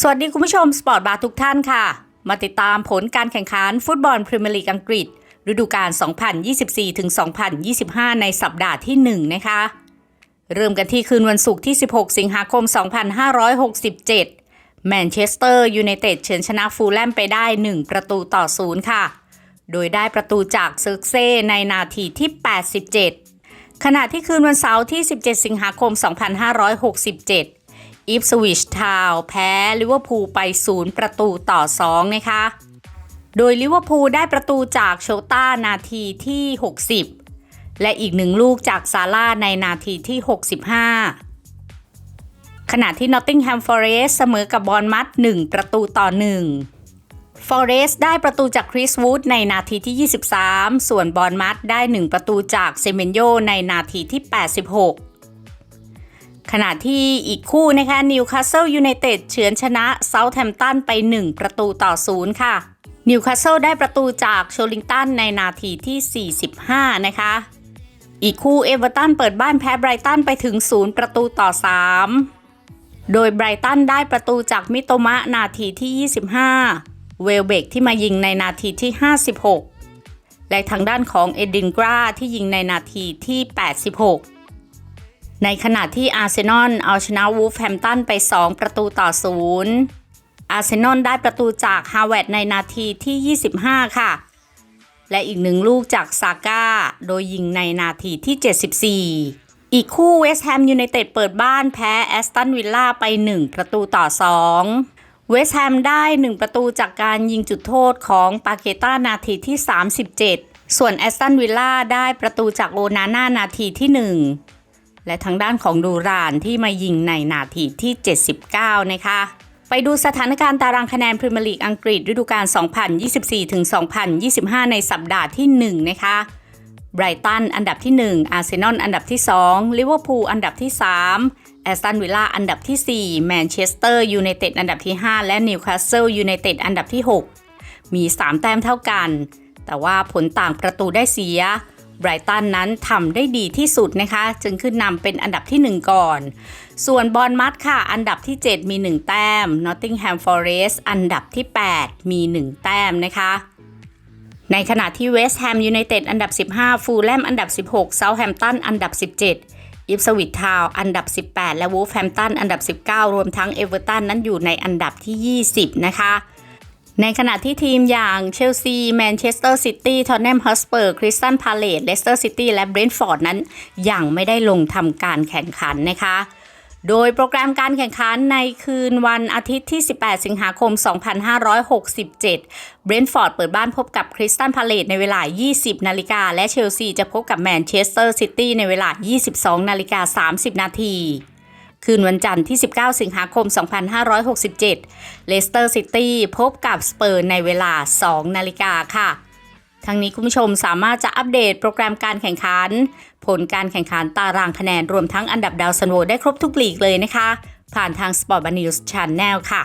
สวัสดีคุณผู้ชมสปอร์ตบาร์ทุกท่านค่ะ มาติดตามผลการแข่งขันฟุตบอลพรีเมียร์ลีกอังกฤษ ฤดูกาล 2024-2025 ในสัปดาห์ที่ 1 นะคะ เริ่มกันที่คืนวันศุกร์ที่ 16 สิงหาคม 2567 แมนเชสเตอร์ยูไนเต็ดเฉือนชนะฟูลแลมไปได้ 1 ประตูต่อ0ค่ะ โดยได้ประตูจากเซิร์กเซ่ในนาทีที่ 87 ขณะที่คืนวันเสาร์ที่ 17 สิงหาคม 2567 อีฟสวิชทาวแพ้ลิเวอร์พูลไป 0 ประตูต่อ 2 นะคะ โดยลิเวอร์พูลได้ประตูจากโชต้านาทีที่ 60 และอีกหนึ่งลูกจากซาร่าในนาทีที่ 65 ขณะที่นอตติงแฮมฟอเรสเสมอกับบอลมัด 1 ประตูต่อ 1ฟอเรสได้ประตูจากคริสวูดในนาทีที่ 23 ส่วนบอลมัดได้ 1 ประตูจากเซเมนโยในนาทีที่ 86 ขณะที่อีกคู่นะคะนิวคาสเซิลยูไนเต็ดเฉือนชนะเซาท์แฮมป์ตันไป 1 ประตูต่อ0ค่ะนิวคาสเซิลได้ประตูจากโชลิงตันในนาทีที่ 45 นะคะ อีกคู่เอเวอร์ตันเปิดบ้านแพ้ไบรตันไปถึง 0 ประตูต่อ 3 โดยไบรตันได้ประตูจากมิโตมะนาทีที่ 25 เวลเบกที่มายิงในนาทีที่ 56 และทางด้านของเอดินกราที่ยิงในนาทีที่ 86 ในขณะที่อาร์เซนอลเอาชนะวูฟแฮมตันไป 2 ประตูต่อ0อาร์เซนอลได้ประตูจากฮาวเวดในนาทีที่ 25 ค่ะ และอีกหนึ่งลูกจากซาก้า โดยยิงในนาทีที่ 74 อีกคู่เวสต์แฮมยูไนเต็ดเปิดบ้านแพ้แอสตันวิลล่าไป 1 ประตูต่อ 2 เวสต์แฮมได้ 1 ประตูจากการยิงจุดโทษของปาเกต้านาทีที่ 37 ส่วนแอสตันวิลล่าได้ประตูจากโอนาน่านาทีที่ 1 และทางด้านของดูรานที่มายิงในนาทีที่ 79 นะคะ ไปดูสถานการณ์ตารางคะแนนพรีเมียร์ลีกอังกฤษฤดูกาล 2024-2025 ในสัปดาห์ที่ 1 นะคะไบรตันอันดับที่ 1 อาร์เซนอลอันดับที่2ลิเวอร์พูลอันดับที่ 3 แอสตันวิลล่าอันดับที่ 4 แมนเชสเตอร์ยูไนเต็ดอันดับที่ 5 และนิวคาสเซิลยูไนเต็ดอันดับที่ 6 มี 3 แต้มเท่ากัน แต่ว่าผลต่างประตูได้เสีย ไบรตันนั้นทำได้ดีที่สุดนะคะ จึงขึ้นนำเป็นอันดับที่ 1 ก่อน ส่วนบอลมัดค่ะ อันดับที่ 7 มี 1 แต้ม Nottingham Forest อันดับที่ 8 มี 1 แต้มนะคะในขณะที่เวสต์แฮมยูไนเต็ดอันดับ 15 ฟูลแลมอันดับ 16เซาท์แฮมตันอันดับ 17 อิฟสวิตทาวอันดับ 18 และวูฟแฮมตันอันดับ 19 รวมทั้งเอเวอร์ตันนั้นอยู่ในอันดับที่ 20 นะคะ ในขณะที่ทีมอย่างเชลซีแมนเชสเตอร์ซิตี้ทอตแนมฮอสเปอร์คริสตันพาเลตเลสเตอร์ซิตี้และเบรนท์ฟอร์ดนั้น ยังไม่ได้ลงทำการแข่งขันนะคะโดยโปรแกรมการแข่งขันในคืนวันอาทิตย์ที่ 18 สิงหาคม 2567 เบรนท์ฟอร์ดเปิดบ้านพบกับคริสตันพาเลตในเวลา 20 นาฬิกา และเชลซีจะพบกับแมนเชสเตอร์ซิตี้ในเวลา 22 นาฬิกา 30 นาที คืนวันจันทร์ที่ 19 สิงหาคม 2567 เลสเตอร์ซิตี้พบกับสเปอร์ในเวลา 2 นาฬิกาค่ะ ทั้งนี้คุณผู้ชมสามารถจะอัปเดตโปรแกรมการแข่งขัน ผลการแข่งขันตารางคะแนนรวมทั้งอันดับดาวซันโวได้ครบทุกลีกเลยนะคะ ผ่านทาง Sport b a n News Channel ค่ะ